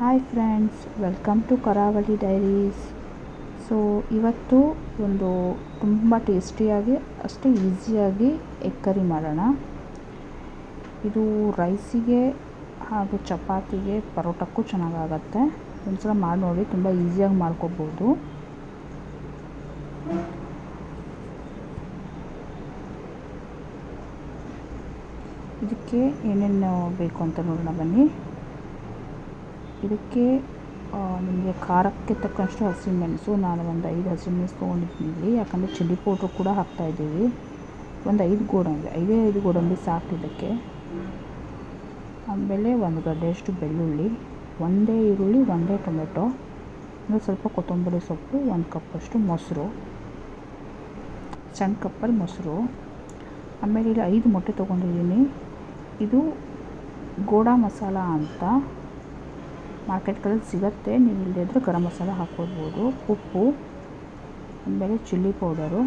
Hi friends welcome to Karavali diaries so ಇವತ್ತು ಒಂದು ತುಂಬ ಟೇಸ್ಟಿಯಾಗಿ ಅಷ್ಟೇ ಈಸಿಯಾಗಿ ಎಗ್ ಕರಿ ಮಾಡೋಣ. ಇದು ರೈಸಿಗೆ ಹಾಗೂ ಚಪಾತಿಗೆ ಪರೋಟಕ್ಕೂ ಚೆನ್ನಾಗಾಗತ್ತೆ. ಒಂದ್ಸಲ ಮಾಡಿ ನೋಡಿ, ತುಂಬ ಈಸಿಯಾಗಿ ಮಾಡ್ಕೋಬೋದು. ಇದಕ್ಕೆ ಏನೇನು ಬೇಕು ಅಂತ ನೋಡೋಣ ಬನ್ನಿ. ಇದಕ್ಕೆ ನಿಮಗೆ ಖಾರಕ್ಕೆ ತಕ್ಕಷ್ಟು ಹಸಿಮೆಣಸು. ನಾನು ಒಂದು ಐದು ಹಸಿಮೆಣಸು ತೊಗೊಂಡಿದ್ದೀನಿ. ಇಲ್ಲಿ ಯಾಕಂದರೆ ಚಿಲ್ಲಿ ಪೌಡ್ರು ಕೂಡ ಹಾಕ್ತಾಯಿದ್ದೀವಿ ಒಂದು ಐದು ಗೋಡಂಬಿ, ಐದೇ ಐದು ಗೋಡಂಬಿ ಸಾಕು ಇದಕ್ಕೆ. ಆಮೇಲೆ ಒಂದು ಗಡ್ಡೆಯಷ್ಟು ಬೆಳ್ಳುಳ್ಳಿ, ಒಂದೇ ಈರುಳ್ಳಿ, ಒಂದೇ ಟೊಮೆಟೊ ಒಂದು ಸ್ವಲ್ಪ ಕೊತ್ತಂಬರಿ ಸೊಪ್ಪು, ಒಂದು ಕಪ್ಪಷ್ಟು ಮೊಸರು, ಸಣ್ಣ ಕಪ್ಪಲ್ಲಿ ಮೊಸರು. ಆಮೇಲೆ ಇಲ್ಲಿ ಐದು ಮೊಟ್ಟೆ ತೊಗೊಂಡಿದ್ದೀನಿ. ಇದು ಗೋಡಾ ಮಸಾಲ ಅಂತ ಮಾರ್ಕೆಟ್ಗಳಲ್ಲಿ ಸಿಗುತ್ತೆ. ನೀವು ಇಲ್ಲದಿದ್ದರೆ ಗರಂ ಮಸಾಲ ಹಾಕ್ಕೊಳ್ಬೋದು ಉಪ್ಪು, ಆಮೇಲೆ ಚಿಲ್ಲಿ ಪೌಡರು.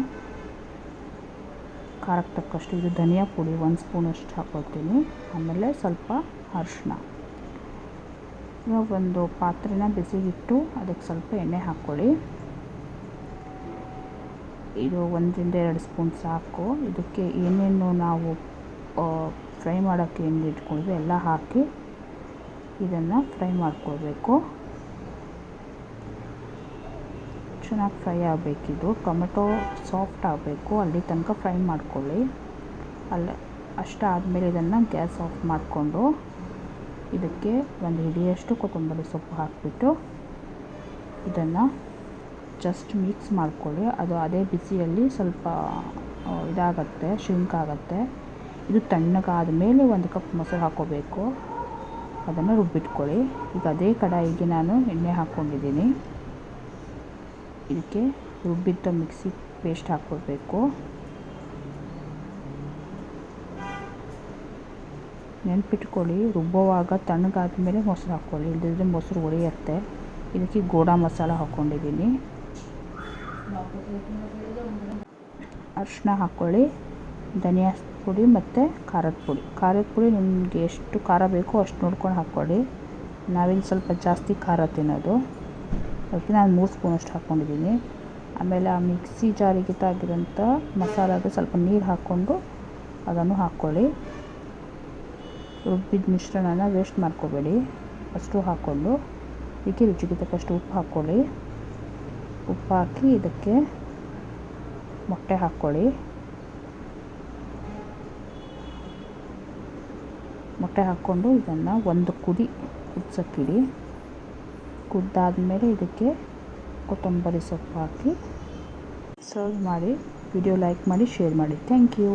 ಖಾರಕ್ಕೆ ತಕ್ಕಷ್ಟು ಇದು ಧನಿಯಾ ಪುಡಿ ಒಂದು ಸ್ಪೂನಷ್ಟು ಹಾಕ್ಕೊಳ್ತೀನಿ ಆಮೇಲೆ ಸ್ವಲ್ಪ ಅರಿಶಿನ ಇವಾಗ ಒಂದು ಪಾತ್ರೆನ ಬಿಸಿಗಿಟ್ಟು ಅದಕ್ಕೆ ಸ್ವಲ್ಪ ಎಣ್ಣೆ ಹಾಕ್ಕೊಳ್ಳಿ. ಇದು ಒಂದರಿಂದ ಎರಡು ಸ್ಪೂನ್ ಸಾಕು. ಇದಕ್ಕೆ ಏನೇನು ನಾವು ಫ್ರೈ ಮಾಡೋಕ್ಕೆ ಏನು ಇಟ್ಕೊಂಡಿದ್ವಿ ಎಲ್ಲ ಹಾಕಿ ಇದನ್ನು ಫ್ರೈ ಮಾಡ್ಕೊಳ್ಬೇಕು. ಚೆನ್ನಾಗಿ ಫ್ರೈ ಆಗಬೇಕಿದು ಟೊಮೆಟೊ ಸಾಫ್ಟ್ ಆಗಬೇಕು. ಅಲ್ಲಿ ತನಕ ಫ್ರೈ ಮಾಡ್ಕೊಳ್ಳಿ. ಅಲ್ಲ ಅಷ್ಟಾದಮೇಲೆ ಇದನ್ನು ಗ್ಯಾಸ್ ಆಫ್ ಮಾಡಿಕೊಂಡು ಇದಕ್ಕೆ ಒಂದು ಹಿಡಿಯಷ್ಟು ಕೊತ್ತಂಬರಿ ಸೊಪ್ಪು ಹಾಕಿಬಿಟ್ಟು ಇದನ್ನು ಜಸ್ಟ್ ಮಿಕ್ಸ್ ಮಾಡ್ಕೊಳ್ಳಿ. ಅದು ಅದೇ ಬಿಸಿಯಲ್ಲಿ ಸ್ವಲ್ಪ ಇದಾಗತ್ತೆ ಶಿಂಕ್ ಆಗುತ್ತೆ. ಇದು ತಣ್ಣಗಾದ ಮೇಲೆ ಒಂದು ಕಪ್ ಮೊಸರು ಹಾಕ್ಕೋಬೇಕು. ಅದನ್ನು ರುಬ್ಬಿಟ್ಕೊಳ್ಳಿ. ಈಗ ಅದೇ ಕಡಾಯಿಗೆ ನಾನು ಎಣ್ಣೆ ಹಾಕ್ಕೊಂಡಿದ್ದೀನಿ. ಇದಕ್ಕೆ ರುಬ್ಬಿದ್ದ ಮಿಕ್ಸಿ ಪೇಸ್ಟ್ ಹಾಕ್ಕೊಳ್ಬೇಕು ನೆನ್ಪಿಟ್ಕೊಳ್ಳಿ, ರುಬ್ಬುವಾಗ ತಣ್ಣಗಾದ ಮೇಲೆ ಮೊಸರು ಹಾಕ್ಕೊಳ್ಳಿ. ಇಲ್ಲದಿದ್ದರೆ ಮೊಸರು ಒಡೆಯುತ್ತೆ ಇದಕ್ಕೆ ಗೋಡಾ ಮಸಾಲ ಹಾಕ್ಕೊಂಡಿದ್ದೀನಿ. ಅರಿಶಿನ ಹಾಕ್ಕೊಳ್ಳಿ. ಧನಿಯಾ ಪುಡಿ ಮತ್ತು ಖಾರದ ಪುಡಿ. ಖಾರದ ಪುಡಿ ನಿಮಗೆ ಎಷ್ಟು ಖಾರ ಬೇಕೋ ಅಷ್ಟು ನೋಡ್ಕೊಂಡು ಹಾಕ್ಕೊಳ್ಳಿ. ನಾವಿಲ್ಲಿ ಸ್ವಲ್ಪ ಜಾಸ್ತಿ ಖಾರ ತಿನ್ನೋದು. ಅದಕ್ಕೆ ನಾನು ಮೂರು ಸ್ಪೂನಷ್ಟು ಹಾಕ್ಕೊಂಡಿದ್ದೀನಿ. ಆಮೇಲೆ ಆ ಮಿಕ್ಸಿ ಜಾರಿಗೆ ತಾಗಿರೋಂಥ ಮಸಾಲಾಗೆ ಸ್ವಲ್ಪ ನೀರು ಹಾಕ್ಕೊಂಡು ಅದನ್ನು ಹಾಕ್ಕೊಳ್ಳಿ. ರುಬ್ಬಿದ ಮಿಶ್ರಣನ ವೇಸ್ಟ್ ಮಾಡ್ಕೋಬೇಡಿ. ಅಷ್ಟು ಹಾಕ್ಕೊಂಡು ಇದಕ್ಕೆ ರುಚಿಗೆ ತಕ್ಕಷ್ಟು ಉಪ್ಪು ಹಾಕ್ಕೊಳ್ಳಿ. ಉಪ್ಪು ಹಾಕಿ ಇದಕ್ಕೆ ಮೊಟ್ಟೆ ಹಾಕ್ಕೊಳ್ಳಿ. ಮೊಟ್ಟೆ ಹಾಕ್ಕೊಂಡು ಇದನ್ನು ಒಂದು ಕುದಿ ಕುದ್ದಾದ ಕುದ್ದಾದಮೇಲೆ ಇದಕ್ಕೆ ಕೊತ್ತಂಬರಿ ಸೊಪ್ಪು ಹಾಕಿ. ಸರ್ವ್ ಮಾಡಿ ವಿಡಿಯೋ ಲೈಕ್ ಮಾಡಿ ಶೇರ್ ಮಾಡಿ. Thank you